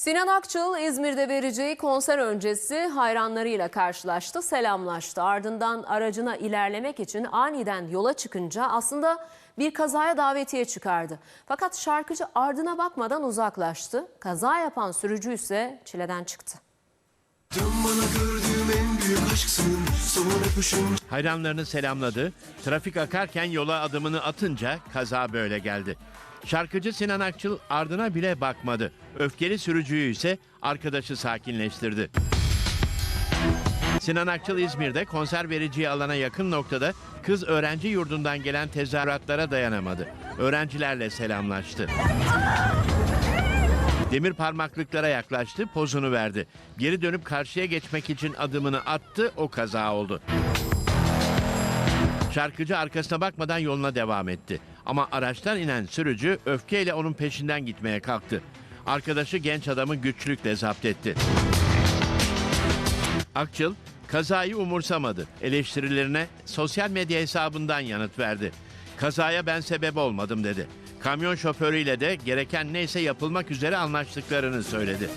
Sinan Akçıl İzmir'de vereceği konser öncesi hayranlarıyla karşılaştı, selamlaştı. Ardından aracına ilerlemek için aniden yola çıkınca aslında bir kazaya davetiye çıkardı. Fakat şarkıcı ardına bakmadan uzaklaştı. Kaza yapan sürücü ise çileden çıktı. Sen bana gördüğüm Hayranlarını selamladı. Trafik akarken yola adımını atınca kaza böyle geldi. Şarkıcı Sinan Akçıl ardına bile bakmadı. Öfkeli sürücüyü ise arkadaşı sakinleştirdi. Sinan Akçıl İzmir'de konser vereceği alana yakın noktada kız öğrenci yurdundan gelen tezahüratlara dayanamadı. Öğrencilerle selamlaştı. Demir parmaklıklara yaklaştı, pozunu verdi. Geri dönüp karşıya geçmek için adımını attı, o kaza oldu. Şarkıcı arkasına bakmadan yoluna devam etti. Ama araçtan inen sürücü öfkeyle onun peşinden gitmeye kalktı. Arkadaşı genç adamı güçlükle zapt etti. Akçıl kazayı umursamadı. Eleştirilerine sosyal medya hesabından yanıt verdi. Kazaya ben sebep olmadım dedi. Kamyon şoförüyle de gereken neyse yapılmak üzere anlaştıklarını söyledi.